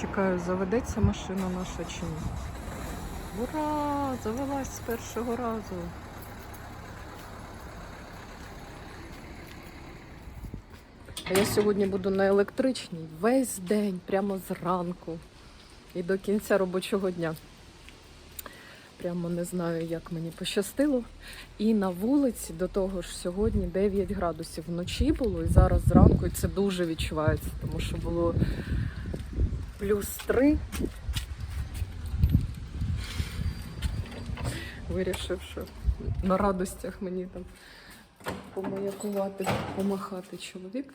Чекаю, заведеться машина наша чи ні. Ура! Завелась з першого разу. А я сьогодні буду на електричній весь день, прямо зранку і до кінця робочого дня. Прямо не знаю, як мені пощастило. І на вулиці до того ж сьогодні 9 градусів вночі було, і зараз зранку і це дуже відчувається, тому що було плюс 3. Вирішив, що на радостях мені там помаякувати, помахати чоловік.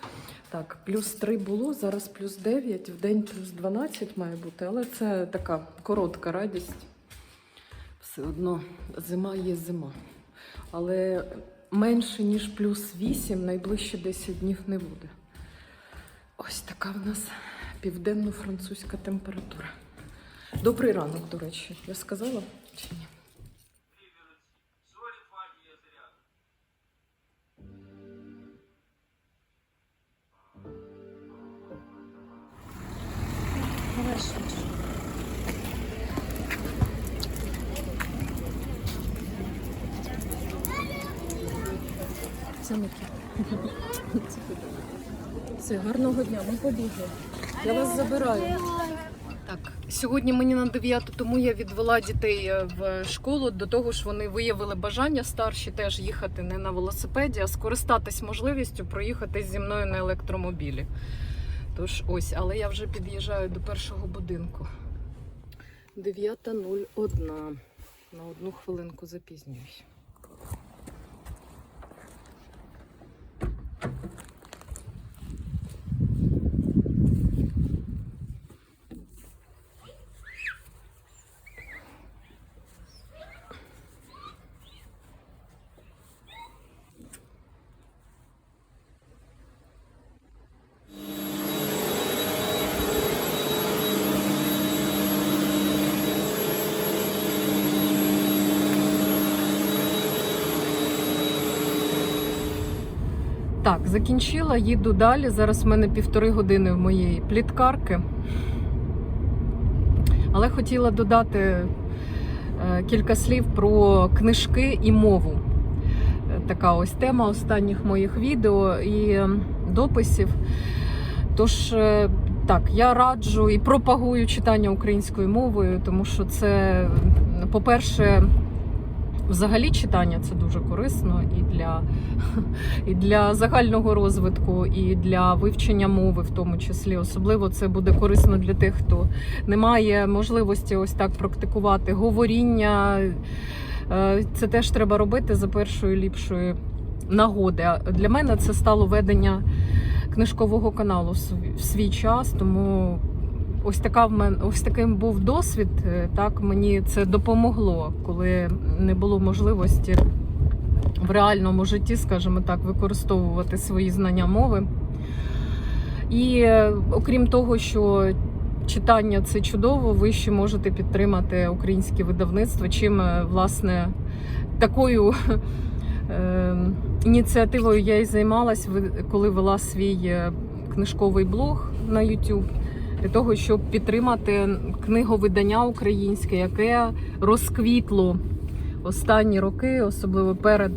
Так, плюс 3 було, зараз плюс 9, в день плюс 12 має бути, але це така коротка радість. Все одно зима є зима. Але менше, ніж плюс 8, найближче 10 днів не буде. Ось така в нас південно-французька температура. Добрий ранок, до речі. Я сказала чи ні? Це. Все, гарного дня, ми побігли. Я вас забираю. Так, сьогодні мені на 9, тому я відвела дітей е, в школу. До того ж, вони виявили бажання старші теж їхати не на велосипеді, а скористатись можливістю проїхати зі мною на електромобілі. Тож ось, але я вже під'їжджаю до першого будинку. 9.01. На одну хвилинку запізнююсь. Так, закінчила, їду далі. Зараз в мене півтори години в моєї пліткарки. Але хотіла додати е, кілька слів про книжки і мову. Е, Така ось тема останніх моїх відео і дописів. Тож, е, так, я раджу і пропагую читання українською мовою, тому що це, по-перше, Взагалі читання це дуже корисно і для, і для загального розвитку, і для вивчення мови, в тому числі. Особливо це буде корисно для тих, хто не має можливості ось так практикувати говоріння. Е, Це теж треба робити за першої ліпшої нагоди. Для мене це стало ведення книжкового каналу в свій час, тому ось така в мен, ось таким був досвід. е, Так мені це допомогло, коли не було можливості в реальному житті, скажімо так, використовувати свої знання мови. І е, окрім того, що читання це чудово, ви ще можете підтримати українське видавництво, чим е, власне такою. е, Ініціативою я і займалась, коли вела свій книжковий блог на YouTube для того, щоб підтримати книговидання українське, яке розквітло останні роки, особливо перед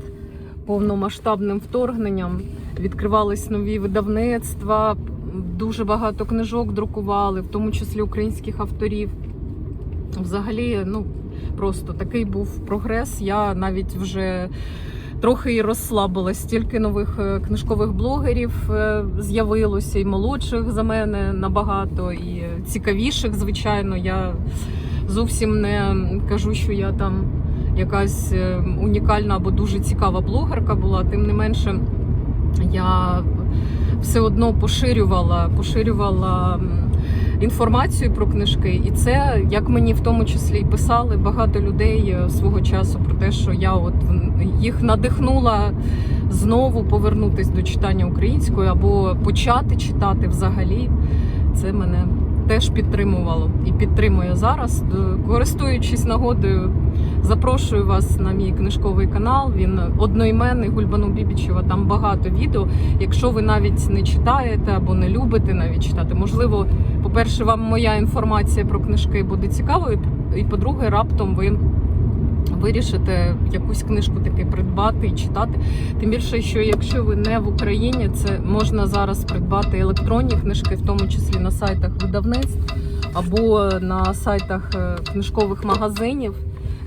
повномасштабним вторгненням. Відкривались нові видавництва, дуже багато книжок друкували, в тому числі українських авторів. Взагалі, ну просто такий був прогрес. Я навіть вже трохи і розслабилась. Стільки нових е, книжкових блогерів е, з'явилося, і молодших за мене набагато, і цікавіших, звичайно. Я зовсім не кажу, що я там якась е, унікальна або дуже цікава блогерка була. Тим не менше, я все одно поширювала, поширювала інформацію про книжки, і це, як мені в тому числі і писали багато людей е, свого часу про те, що я от їх надихнула знову повернутись до читання української або почати читати взагалі. Це мене теж підтримувало і підтримує зараз. Користуючись нагодою, запрошую вас на мій книжковий канал. Він одноіменний Гульбану Бібічева. Там багато відео. Якщо ви навіть не читаєте або не любите навіть читати, можливо, по-перше, вам моя інформація про книжки буде цікавою, і по-друге, раптом ви вирішите якусь книжку таки придбати і читати. Тим більше, що якщо ви не в Україні, це можна зараз придбати електронні книжки, в тому числі на сайтах видавництв або на сайтах е, книжкових магазинів.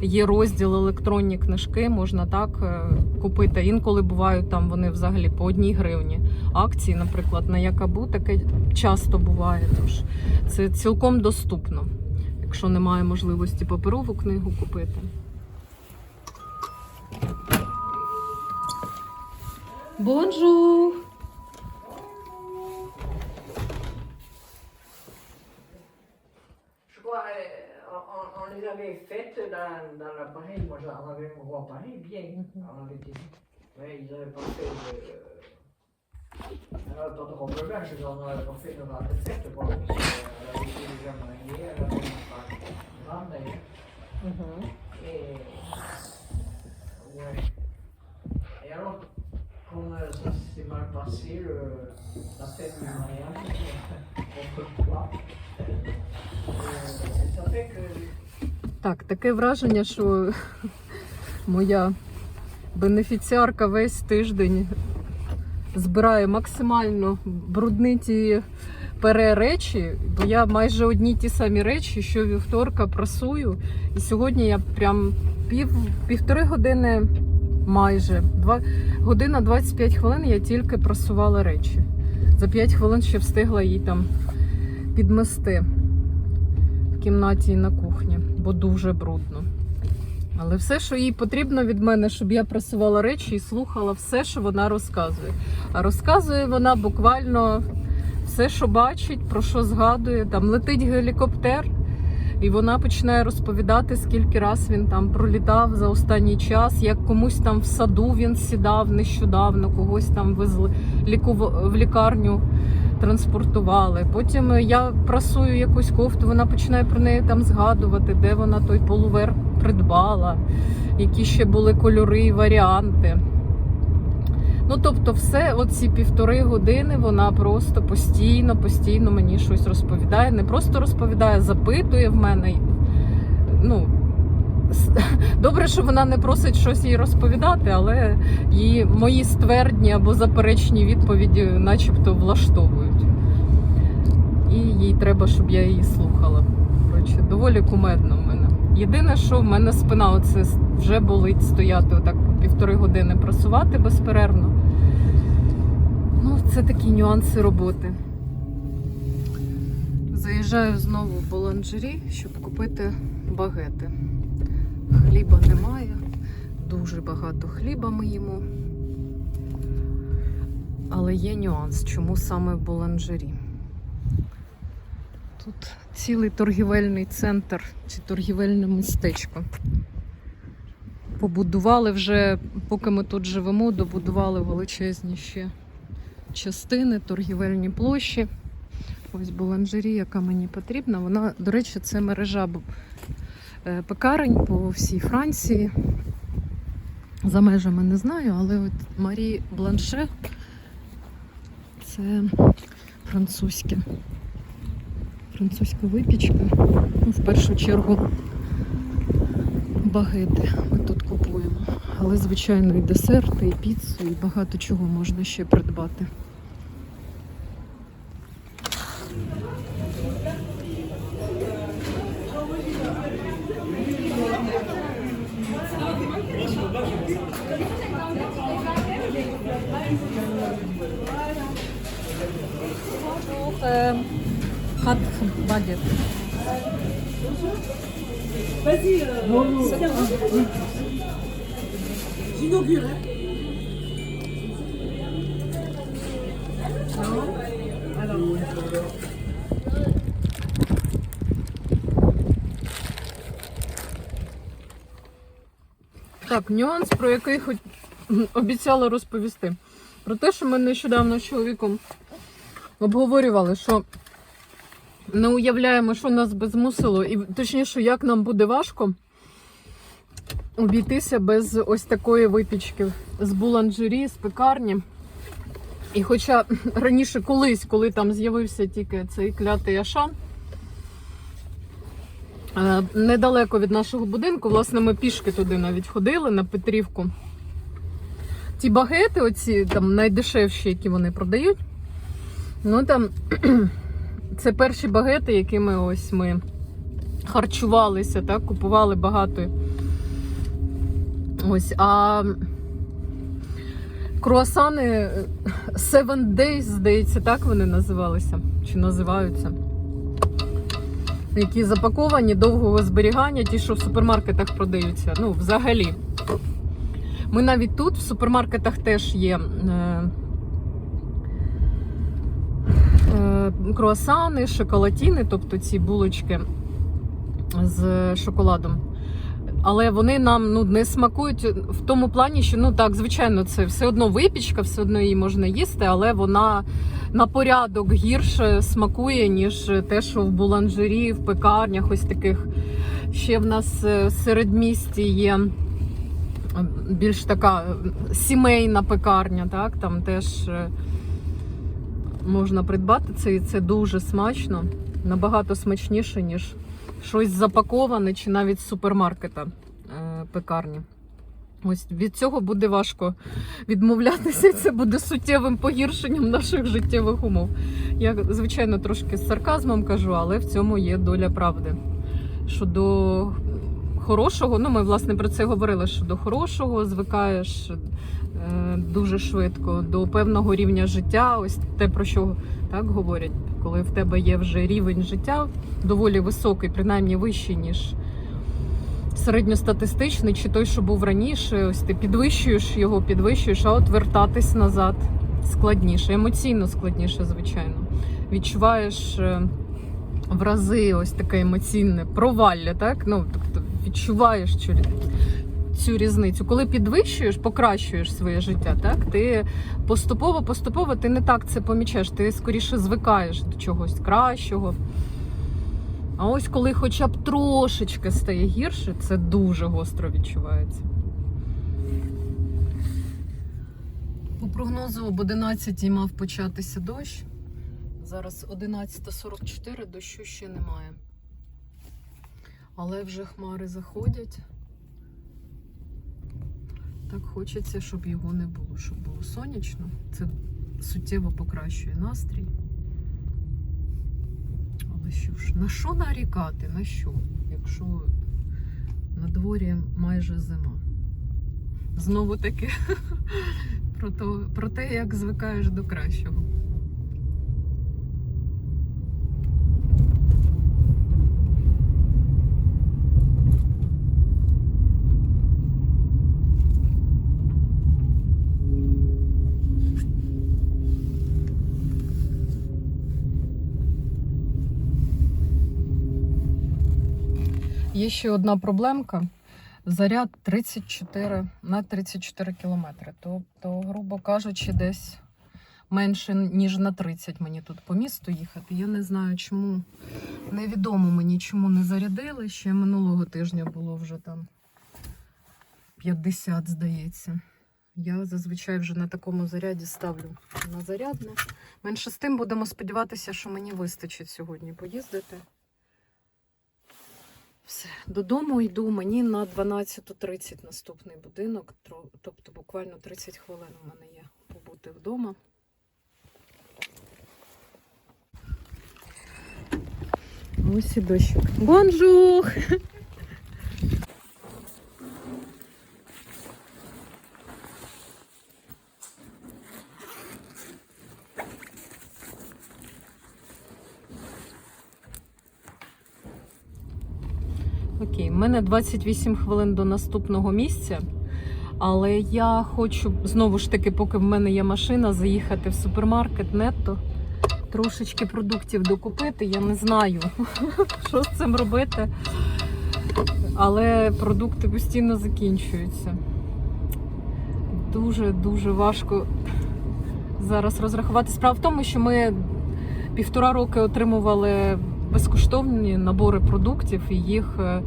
Є розділ електронні книжки, можна так е, купити. Інколи бувають там вони взагалі по одній гривні. Акції, наприклад, на Якабу таке часто буває. Тож це цілком доступно, якщо немає можливості паперову книгу купити. Бонжур! Euh, on, on les avait faites dans, dans l'appareil. Moi, j'en avais mon gros appareil, bien. Été. Mais ils n'avaient pas fait de. Je n'en avais pas fait de la recette. Quoi, parce qu'elle avait été déjà mariée, elle avait une femme grande d'ailleurs. Et. Ouais. Et alors, comme euh, ça s'est mal passé, le, la fête du mariage, on peut pas. Euh, ça fait que. Так, таке враження, що моя бенефіціарка весь тиждень збирає максимально брудниті пере речі, бо я майже одні ті самі речі, що вівторка прасую. І сьогодні я прям пів, півтори години майже, два, година 25 хвилин я тільки прасувала речі. За 5 хвилин ще встигла їй там підмести в кімнаті і на кухні, бо дуже брудно. Але все, що їй потрібно від мене, щоб я прасувала речі і слухала все, що вона розказує. А розказує вона буквально все, що бачить, про що згадує. Там летить гелікоптер, і вона починає розповідати, скільки раз він там пролітав за останній час, як комусь там в саду він сідав нещодавно, когось там везли в лікарню транспортували. Потім я прасую якусь кофту, вона починає про неї там згадувати, де вона той полувер придбала, які ще були кольори і варіанти. Ну, тобто, все, оці півтори години вона просто постійно, постійно мені щось розповідає. Не просто розповідає, запитує в мене. Ну, добре, що вона не просить щось їй розповідати, але її мої ствердні або заперечні відповіді начебто влаштовують. І їй треба, щоб я її слухала. Коротше, доволі кумедно. Єдине, що в мене спина оце вже болить стояти отак по півтори години прасувати безперервно. Ну, це такі нюанси роботи. Заїжджаю знову в Боланжері, щоб купити багети. Хліба немає, дуже багато хліба ми їмо. Але є нюанс, чому саме в Боланжері. Тут цілий торгівельний центр чи торгівельне містечко. Побудували вже, поки ми тут живемо, добудували величезні ще частини, торгівельні площі. Ось Боланжері, яка мені потрібна. Вона, до речі, це мережа е, пекарень по всій Франції. За межами не знаю, але от Марі Бланше це французьке. Французька випічка. Ну, в першу чергу багети ми тут купуємо. Але, звичайно, і десерти, і піцу, і багато чого можна ще придбати. Хат багет. Так, нюанс, про який хоч обіцяла розповісти. Про те, що ми нещодавно з чоловіком обговорювали, що не уявляємо, що нас би змусило, і точніше, як нам буде важко обійтися без ось такої випічки з буланжері, з пекарні. І хоча раніше колись, коли там з'явився тільки цей клятий Ашан, е, недалеко від нашого будинку, власне, ми пішки туди навіть ходили на Петрівку. Ті багети, оці там найдешевші, які вони продають, ну там це перші багети, якими ось ми харчувалися, так, купували багато. Ось, а круасани е, Seven Days, здається, так вони називалися чи називаються. Які запаковані довгого зберігання, ті, що в супермаркетах продаються. Ну, взагалі. Ми навіть тут в супермаркетах теж є е, е, круасани, шоколатіни, тобто ці булочки з шоколадом. Але вони нам ну, не смакують в тому плані, що ну так, звичайно, це все одно випічка, все одно її можна їсти, але вона на порядок гірше смакує, ніж те, що в буланжері, в пекарнях, ось таких. Ще в нас е, в середмісті є більш така е, сімейна пекарня, так? Там теж е, можна придбати це, і це дуже смачно, набагато смачніше, ніж щось запаковане чи навіть з супермаркета е, пекарні. Ось від цього буде важко відмовлятися, і це буде суттєвим погіршенням наших життєвих умов. Я, звичайно, трошки з сарказмом кажу, але в цьому є доля правди. Що до хорошого, ну ми власне про це говорили, що до хорошого звикаєш е, дуже швидко, до певного рівня життя, ось те, про що так говорять, коли в тебе є вже рівень життя доволі високий, принаймні вищий, ніж середньостатистичний, чи той, що був раніше. Ось ти підвищуєш його, підвищуєш, а от вертатись назад складніше, емоційно складніше, звичайно. Відчуваєш е, в рази ось таке емоційне провалля, так? Ну, тобто відчуваєш цю, цю різницю. Коли підвищуєш, покращуєш своє життя, так? Ти поступово, поступово ти не так це помічаєш, ти скоріше звикаєш до чогось кращого. А ось коли хоча б трошечки стає гірше, це дуже гостро відчувається. По прогнозу об 11 мав початися дощ. Зараз 11.44, дощу ще немає. Але вже хмари заходять. Так хочеться, щоб його не було, щоб було сонячно. Це суттєво покращує настрій. Але що ж, на що нарікати? На що? Якщо на дворі майже зима. Знову таки про, про те, як звикаєш до кращого. Є ще одна проблемка. Заряд 34 на 34 кілометри. Тобто, грубо кажучи, десь менше, ніж на 30 мені тут по місту їхати. Я не знаю, чому невідомо мені, чому не зарядили. Ще минулого тижня було вже там 50, здається. Я зазвичай вже на такому заряді ставлю на зарядне. Менше з тим будемо сподіватися, що мені вистачить сьогодні поїздити. Все, додому йду. Мені на 12.30 наступний будинок. Тобто буквально 30 хвилин у мене є побути вдома. Ось і дощик. Бонжур! Окей, в мене 28 хвилин до наступного місця. Але я хочу знову ж таки, поки в мене є машина, заїхати в супермаркет нетто, трошечки продуктів докупити. Я не знаю, що з цим робити. Але продукти постійно закінчуються. Дуже-дуже важко зараз розрахувати. Справа в тому, що ми півтора роки отримували безкоштовні набори продуктів, і їх е,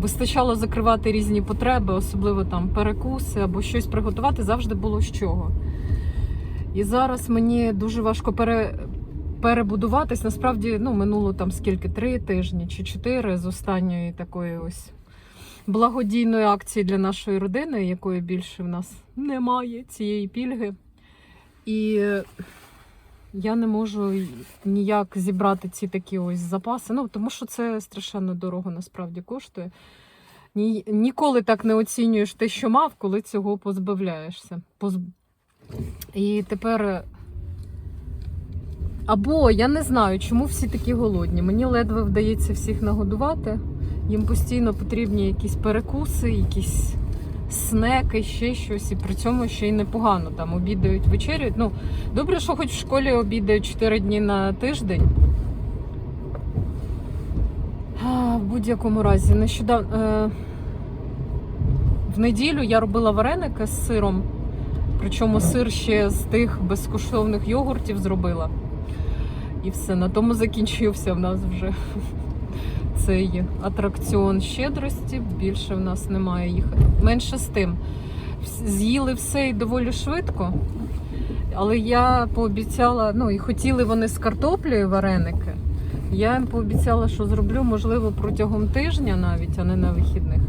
вистачало закривати різні потреби, особливо там перекуси або щось приготувати, завжди було з чого. І зараз мені дуже важко пере, перебудуватись. Насправді, ну, минуло там скільки три тижні чи чотири з останньої такої ось благодійної акції для нашої родини, якої більше в нас немає цієї пільги. І я не можу ніяк зібрати ці такі ось запаси. Ну, тому що це страшенно дорого насправді коштує. Ні, ніколи так не оцінюєш те, що мав, коли цього позбавляєшся. Поз... І тепер. Або я не знаю, чому всі такі голодні. Мені ледве вдається всіх нагодувати. Їм постійно потрібні якісь перекуси, якісь снеки, ще щось. І при цьому ще й непогано. Там обідають, вечеряють. Ну, добре, що хоч в школі обідають 4 дні на тиждень. А, В будь-якому разі, нещодавно е, в неділю я робила вареники з сиром. Причому сир ще з тих безкоштовних йогуртів зробила. І все, на тому закінчився в нас вже цей атракціон щедрості. Більше в нас немає їх. Менше з тим. З'їли все і доволі швидко. Але я пообіцяла, ну і хотіли вони з картоплею вареники. Я їм пообіцяла, що зроблю, можливо, протягом тижня навіть, а не на вихідних.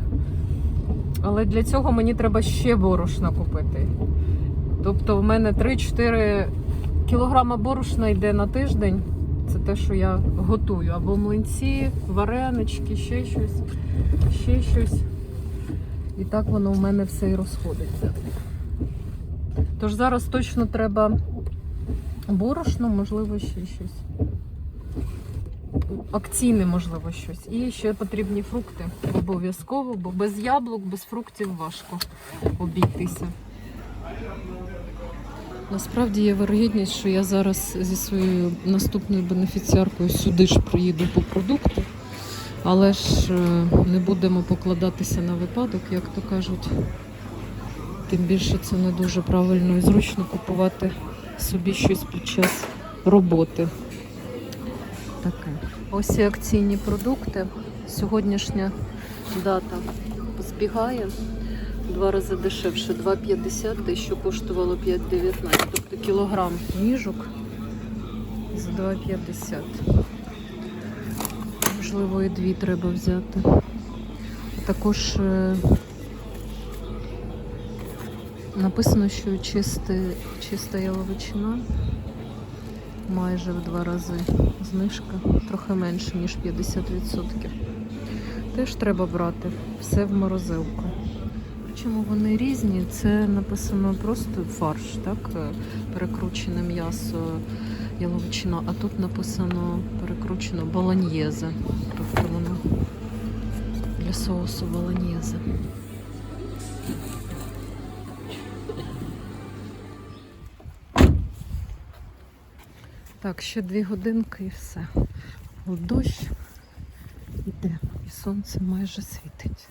Але для цього мені треба ще борошна купити. Тобто в мене 3-4 кілограма борошна йде на тиждень. Те, що я готую. Або млинці, варенички, ще щось, ще щось. І так воно в мене все і розходиться. Тож зараз точно треба борошно, можливо, ще щось. Акційне, можливо, щось. І ще потрібні фрукти обов'язково, бо без яблук, без фруктів важко обійтися. Насправді є вирогідність, що я зараз зі своєю наступною бенефіціаркою сюди ж приїду по продукти, але ж е, не будемо покладатися на випадок, як то кажуть. Тим більше це не дуже правильно і зручно купувати собі щось під час роботи. Таке. Ось і акційні продукти. Сьогоднішня дата збігає два рази дешевше 2,50, те, що коштувало 5,19. Тобто кілограм ніжок за 2,50. Можливо, і дві треба взяти. Також е, написано, що чисте, чиста яловичина майже в два рази знижка, трохи менше, ніж 50%. Теж треба брати все в морозилку. Причому вони різні. Це написано просто фарш, так? е, Перекручене м'ясо, яловичина, а тут написано перекручено баланьєзе. Тобто воно для соусу баланьєзе. Так, ще дві годинки і все. Дощ іде, і сонце майже світить.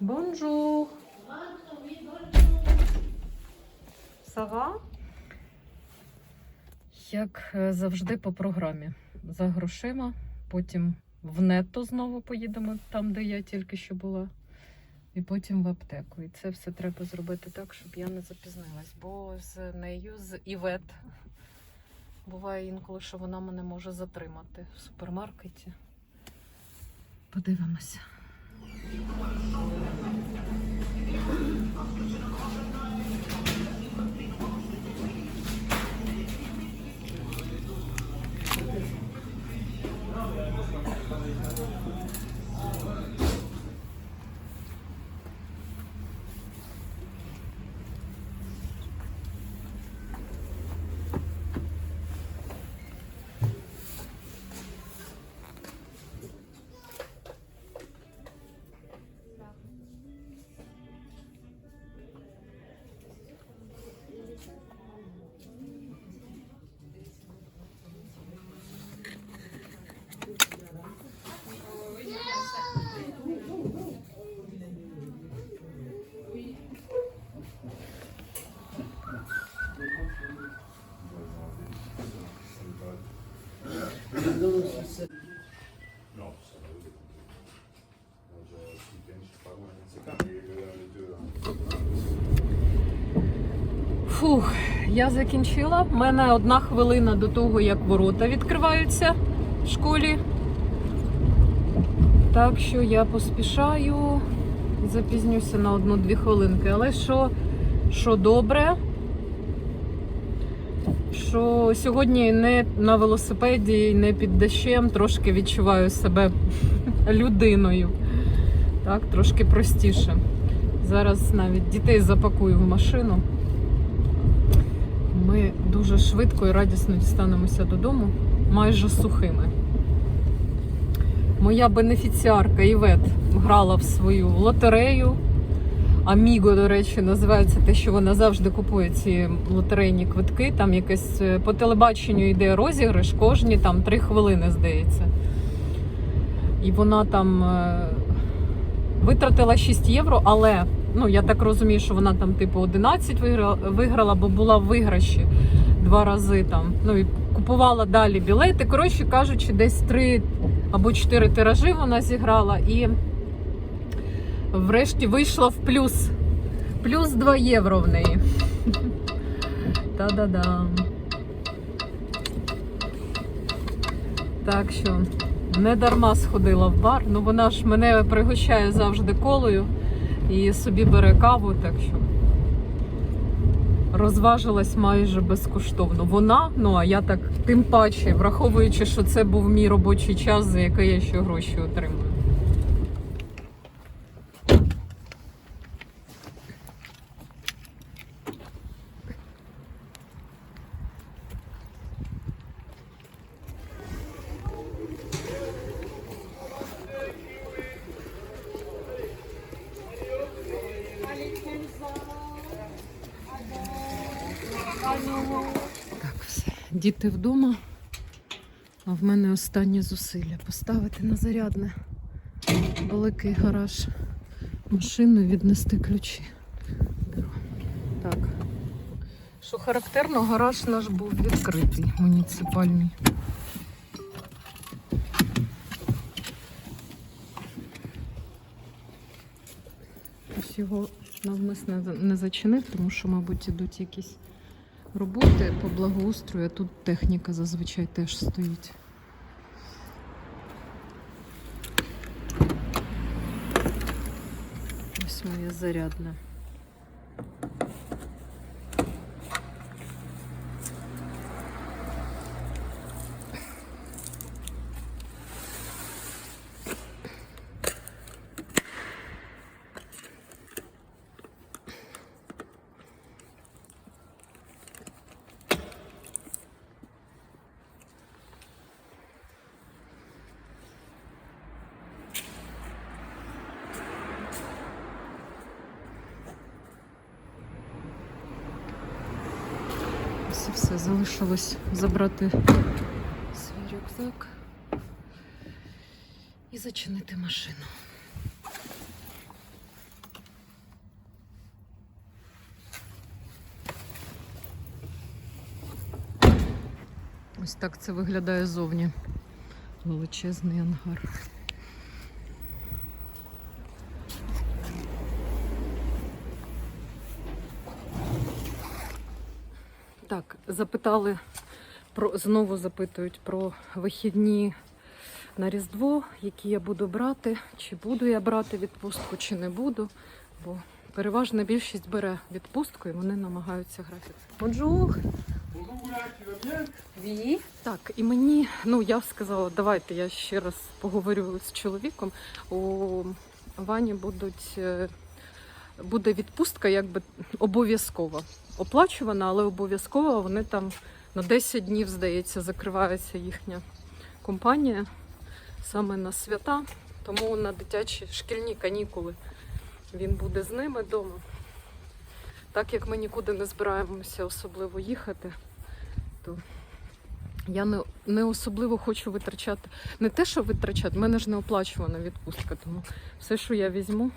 Бонжур! Сава? Як е, завжди по програмі. За грошима, потім в нетто знову поїдемо там, де я тільки що була, і потім в аптеку. І це все треба зробити так, щоб я не запізнилась. Бо з нею, з Івет, буває інколи, що вона мене може затримати в супермаркеті. Подивимося. No, Фух, я закінчила. У мене одна хвилина до того, як ворота відкриваються в школі. Так що я поспішаю, запізнюся на одну-дві хвилинки. Але що, що добре? Що сьогодні не на велосипеді не під дощем, трошки відчуваю себе людиною. Так, трошки простіше. Зараз навіть дітей запакую в машину. Ми дуже швидко і радісно дістанемося додому, майже сухими. Моя бенефіціарка Івет грала в свою лотерею. Аміго, до речі, називається те, що вона завжди купує ці лотерейні квитки. Там якесь е, по телебаченню йде розіграш кожні там три хвилини, здається. І вона там е, витратила 6 євро, але ну я так розумію, що вона там типу 11 виграла, виграла, бо була в виграші два рази там. Ну і купувала далі білети. Коротше кажучи, десь 3 або 4 тиражі вона зіграла і врешті вийшла в плюс. Плюс 2 євро в неї. Та-да-да. Так що не дарма сходила в бар. Ну вона ж мене пригощає завжди колою і собі бере каву, так що розважилась майже безкоштовно. Вона, ну а я так тим паче, враховуючи, що це був мій робочий час, за який я ще гроші отримую. Так, все. Діти вдома. А в мене останні зусилля поставити на зарядне великий гараж машину і віднести ключі. Так. Що характерно, гараж наш був відкритий муніципальний. Ось його навмисно не зачинив, тому що, мабуть, ідуть якісь роботи по благоустрою, а тут техніка зазвичай теж стоїть. Ось моя зарядне. Ось і все. Залишилось забрати свій рюкзак і зачинити машину. Ось так це виглядає зовні. Величезний ангар. Так, запитали про знову запитують про вихідні на Різдво, які я буду брати, чи буду я брати відпустку, чи не буду. Бо переважна більшість бере відпустку і вони намагаються грати. Бонжур! Ві. Так, і мені, ну я сказала, давайте я ще раз поговорю з чоловіком. У Вані будуть, е, буде відпустка якби обов'язкова. Оплачувана, але обов'язково вони там на 10 днів, здається, закривається їхня компанія саме на свята. Тому на дитячі шкільні канікули він буде з ними вдома. Так як ми нікуди не збираємося особливо їхати, то я не, не особливо хочу витрачати. Не те, що витрачати, в мене ж не оплачувана відпустка, тому все, що я візьму,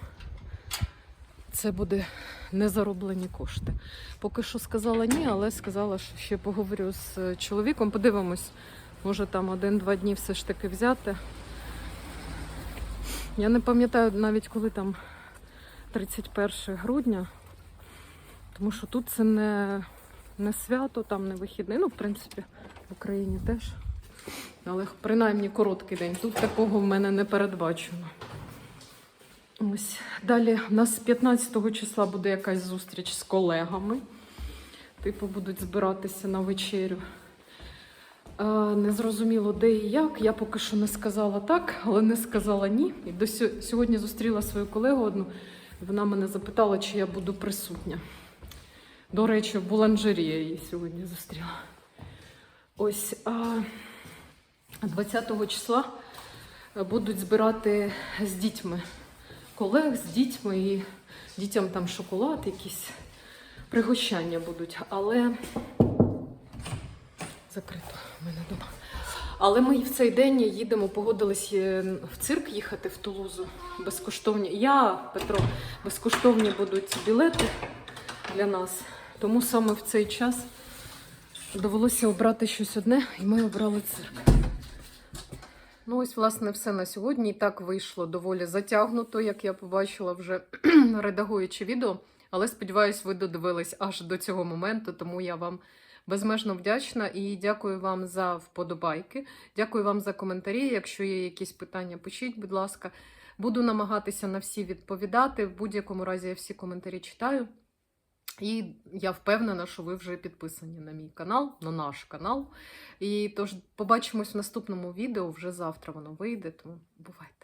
це буде незароблені кошти. Поки що сказала ні, але сказала, що ще поговорю з чоловіком. Подивимось, може там один-два дні все ж таки взяти. Я не пам'ятаю навіть, коли там 31 грудня, тому що тут це не, не свято, там не вихідний. Ну, в принципі, в Україні теж. Але принаймні короткий день. Тут такого в мене не передбачено. Ось. Далі у нас 15 числа буде якась зустріч з колегами. Типу, будуть збиратися на вечерю. Е, Не зрозуміло, де і як. Я поки що не сказала так, але не сказала ні. І до сьо- сьогодні зустріла свою колегу одну. Вона мене запитала, чи я буду присутня. До речі, в буланжері я її сьогодні зустріла. Ось а 20 числа е, будуть збирати з дітьми колег, з дітьми і дітям там шоколад, якісь пригощання будуть. Але закрито в мене вдома. Але ми в цей день їдемо, погодились е, в цирк їхати в Тулузу безкоштовні. Я, Петро, безкоштовні будуть білети для нас. Тому саме в цей час довелося обрати щось одне, і ми обрали цирк. Ну, ось, власне, все на сьогодні. І так вийшло доволі затягнуто, як я побачила вже редагуючи відео. Але сподіваюсь, ви додивились аж до цього моменту, тому я вам безмежно вдячна і дякую вам за вподобайки. Дякую вам за коментарі. Якщо є якісь питання, пишіть, будь ласка. Буду намагатися на всі відповідати. В будь-якому разі я всі коментарі читаю. І я впевнена, що ви вже підписані на мій канал, на наш канал. І тож побачимось в наступному відео. Вже завтра воно вийде, тому бувайте.